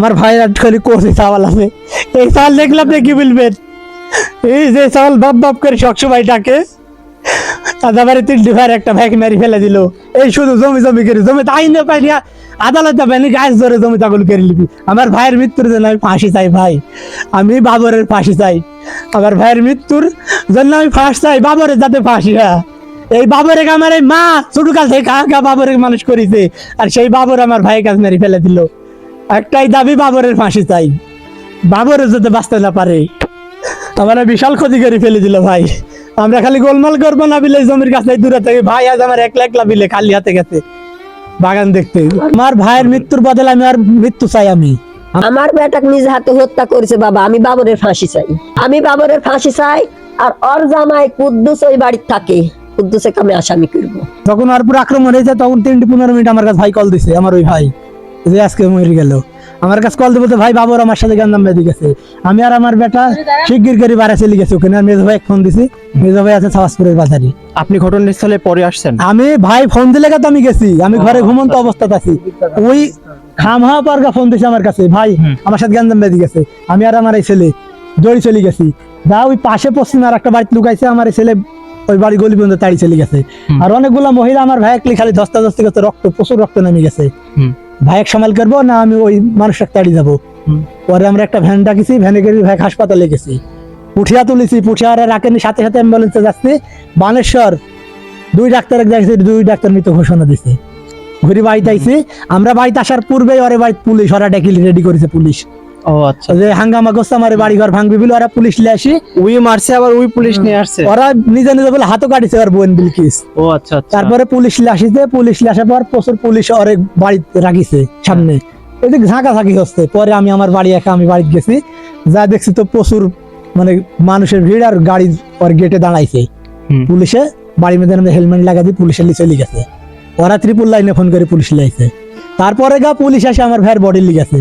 আমার ভাই খালি কোসে চাওয়াল আছে এই চাল দেখলে আপনি কি বলবেন? এই যে চাল বাপ বাপ করে সবসময় ডাকে। তারপরে তিন ভাইয়ের একটা ভাইকে মেরে ফেলে দিল। এই শুধু জমি জমি করে, জমি তাই না পাই না। আদালত যাবেন গাছ ধরে জমি তাগুলো করে নিবি। আমার ভাইয়ের মৃত্যুর জন্য আমি ফাঁসি চাই ভাই। আমি বাবরের ফাঁসি চাই। আমার ভাইয়ের মৃত্যুর জন্য আমি ফাঁস চাই, বাবরের যাতে ফাঁসি হ্যাঁ। এই বাবরের আমার এই মা ছোট কাল থেকে কাকা বাবরে মানুষ করেছে। আর সেই বাবর আমার ভাইয়ের কাছে মেরে ফেলে দিল। একটাই দাবি বাবরের ফাঁসি চাই। বাবরের যাতে বাঁচতে না পারে। আমার বিশাল ক্ষতি করে ফেলে দিল ভাই। আমরা খালি গোলমাল করব না বিলে জমির কাছে দূরে থেকে। ভাই আজ আমার একলা একলা বিলে খালি হাতে গেছে। বাগান দেখতে। আমার ভাইয়ের মৃত্যুর বদলে আমি আর মৃত্যু চাই আমি। আমার বেটাকে নিজ হাতে হত্যা করেছে বাবা আমি বাবরের ফাঁসি চাই। আমি বাবরের ফাঁসি চাই আর ওর জামাই কুদ্দুস ওই বাড়ির থাকে। কুদ্দুসে কামে আসামি করব। যখন আর পুরো আক্রমণ হয়েছে তখন তিনটি পনেরো মিনিট আমার কাছে ভাই কল দিছে আমার ওই ভাই। যে আজকে মরে গেল। আমার কাছে কল দেবো ভাই বাবর আমার সাথে গান্দাম বেঁধে গেছে আমি আর আমার বেটা শিগগির করে বাড়া চলে গেছে ওখানে। আর মেজো ভাই ফোন দিছি। মেজো ভাই আছে সাওয়াজপুরের বাজারে। আপনি ঘটনাস্থলে পরে আসছেন? আমি ভাই ফোন দিলে তো আমি গেছি? আমি ঘরে ঘুমন্ত অবস্থাতে আছি। ওই খামহা পারগা ফোন দিছে আমার কাছে ভাই আমার সাথে গান্দাম বেঁধে গেছে আমি আর আমার এই ছেলে দৌড়ি চলে গেছি। যা ওই পাশে পশ্চিমে আর একটা বাড়িতে লুকাইছে আমার এই ছেলে ওই বাড়ি গলি পর্যন্ত তাড়ি চলে গেছে। আর অনেকগুলো মহিলা আমার ভাই খালি ধস্তা ধস্তি করতে রক্ত প্রচুর রক্ত নেমে গেছে। ভাইক সামাল করব না আমি ওই মানুষটাকে তাড়ি যাব। পরে আমরা একটা ভ্যান ডাকিছি ভ্যানে গেলে ভাই হাসপাতালে গেছি। পুঠিয়া তুলেছি পুঠিয়া রাখেনি সাথে সাথে অ্যাম্বুলেন্সে যাচ্ছি। বানেশ্বর দুই ডাক্তার দেখছি দুই ডাক্তার মৃত ঘোষণা দিছে। ঘুরি বাড়িতে আইছি। আমরা বাড়িতে আসার পূর্বেই ওরে বাড়ি পুলিশ ওরা ডেকে রেডি করেছে পুলিশ। ও আচ্ছা। যে হাঙ্গামা বাড়ি ঘর ভাঙবি বলে ওরা পুলিশ নিয়ে আসি। উই মারছে আবার উই পুলিশ নিয়ে আসছে। ওরা নিজে নিজে বলে হাতও কাটিছে ওর বোন বিলকিস। ও আচ্ছা আচ্ছা। তারপরে পুলিশ নিয়ে আসিছে পুলিশ নিয়ে আসার পর প্রচুর পুলিশ ওরে বাড়িতে রাখিছে সামনে। এই যে ঝাঁকা ঝাঁকি হচ্ছে পরে আমি আমার বাড়ি একা আমি বাড়িতে গেছি। যা দেখছি তো প্রচুর মানে মানুষের ভিড় আর গাড়ি ওর গেটে দাঁড়াইছে। পুলিশে বাড়ির মধ্যে হেলমেট লাগা দিয়ে পুলিশের লিয়ে চলে গেছে। ওরা ত্রিপুল লাইনে ফোন করে পুলিশ লাইছে তারপরে গা পুলিশ আসে আমার ভাইয়ের বডি লিগেছে